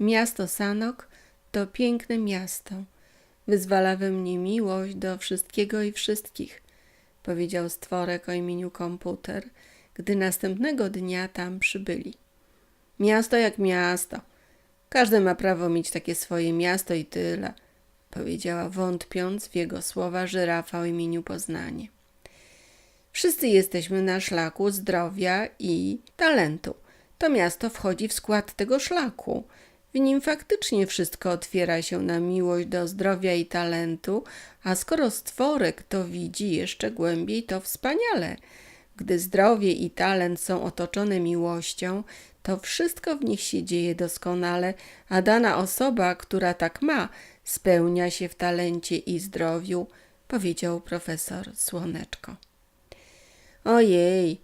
Miasto Sanok to piękne miasto. Wyzwala we mnie miłość do wszystkiego i wszystkich, powiedział stworek o imieniu komputer, gdy następnego dnia tam przybyli. Miasto jak miasto. Każdy ma prawo mieć takie swoje miasto i tyle, powiedziała wątpiąc w jego słowa żyrafa o imieniu Poznanie. Wszyscy jesteśmy na szlaku zdrowia i talentu. To miasto wchodzi w skład tego szlaku. W nim faktycznie wszystko otwiera się na miłość do zdrowia i talentu, a skoro stworek to widzi jeszcze głębiej, to wspaniale. Gdy zdrowie i talent są otoczone miłością, to wszystko w nich się dzieje doskonale, a dana osoba, która tak ma, spełnia się w talencie i zdrowiu, powiedział profesor Słoneczko. Ojej,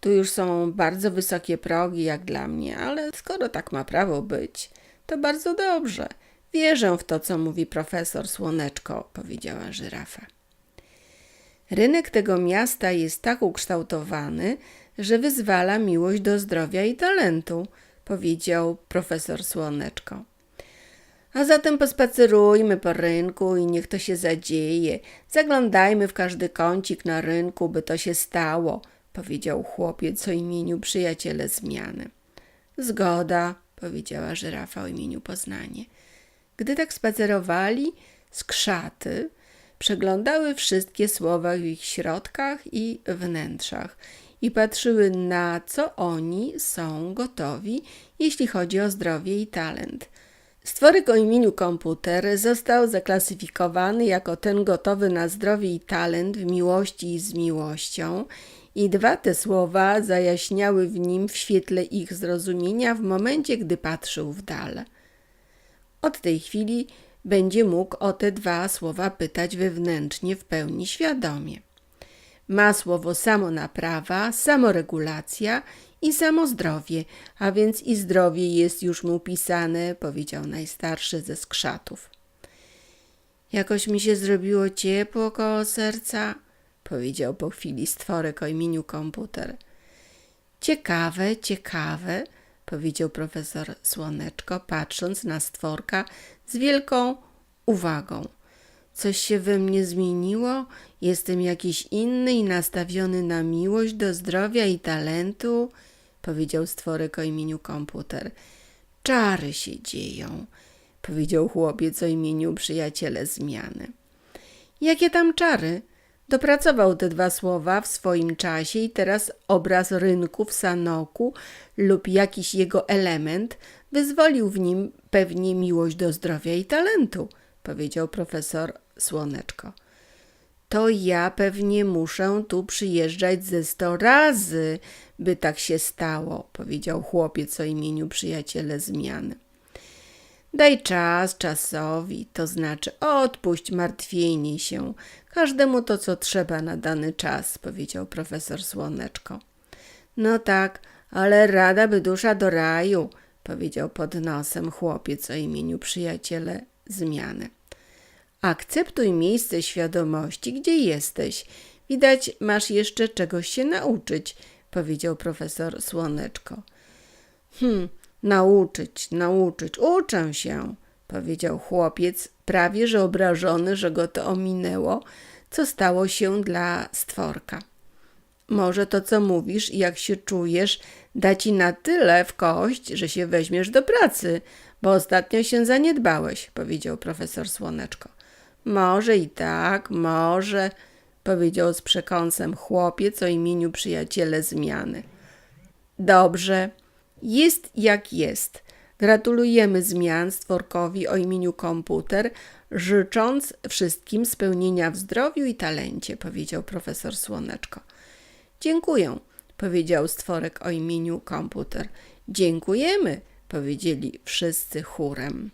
tu już są bardzo wysokie progi jak dla mnie, ale skoro tak ma prawo być, to bardzo dobrze. Wierzę w to, co mówi profesor Słoneczko, powiedziała żyrafa. Rynek tego miasta jest tak ukształtowany, że wyzwala miłość do zdrowia i talentu, powiedział profesor Słoneczko. A zatem pospacerujmy po rynku i niech to się zadzieje. Zaglądajmy w każdy kącik na rynku, by to się stało, powiedział chłopiec o imieniu przyjaciele zmiany. Zgoda, powiedziała żyrafa o imieniu Poznanie. Gdy tak spacerowali, skrzaty przeglądały wszystkie słowa w ich środkach i wnętrzach i patrzyły na co oni są gotowi, jeśli chodzi o zdrowie i talent. Stworek o imieniu komputer został zaklasyfikowany jako ten gotowy na zdrowie i talent w miłości i z miłością i dwa te słowa zajaśniały w nim w świetle ich zrozumienia w momencie, gdy patrzył w dal. Od tej chwili będzie mógł o te dwa słowa pytać wewnętrznie w pełni świadomie. Ma słowo samonaprawa, samoregulacja i samozdrowie, a więc i zdrowie jest już mu pisane, powiedział najstarszy ze skrzatów. Jakoś mi się zrobiło ciepło koło serca, powiedział po chwili stworek o imieniu komputer. Ciekawe, ciekawe, powiedział profesor Słoneczko, patrząc na stworka z wielką uwagą. Coś się we mnie zmieniło? Jestem jakiś inny i nastawiony na miłość do zdrowia i talentu? Powiedział stworek o imieniu komputer. Czary się dzieją, powiedział chłopiec o imieniu przyjaciele zmiany. Jakie tam czary? Dopracował te dwa słowa w swoim czasie i teraz obraz rynku w Sanoku lub jakiś jego element wyzwolił w nim pewnie miłość do zdrowia i talentu, powiedział profesor Słoneczko. To ja pewnie muszę tu przyjeżdżać ze sto razy, by tak się stało, powiedział chłopiec o imieniu przyjaciele zmiany. Daj czas czasowi, to znaczy odpuść martwienie się. Każdemu to, co trzeba na dany czas, powiedział profesor Słoneczko. No tak, ale rada by dusza do raju, powiedział pod nosem chłopiec o imieniu przyjaciele zmiany. Akceptuj miejsce świadomości, gdzie jesteś. Widać, masz jeszcze czegoś się nauczyć, powiedział profesor Słoneczko. Hm, nauczyć, nauczyć, uczę się, powiedział chłopiec, prawie że obrażony, że go to ominęło, co stało się dla stworka. Może to, co mówisz i jak się czujesz, da ci na tyle w kość, że się weźmiesz do pracy, bo ostatnio się zaniedbałeś, powiedział profesor Słoneczko. Może i tak, może, powiedział z przekąsem chłopiec o imieniu przyjaciele zmiany. Dobrze, jest jak jest. Gratulujemy zmian stworkowi o imieniu komputer, życząc wszystkim spełnienia w zdrowiu i talencie, powiedział profesor Słoneczko. Dziękuję, powiedział stworek o imieniu komputer. Dziękujemy, powiedzieli wszyscy chórem.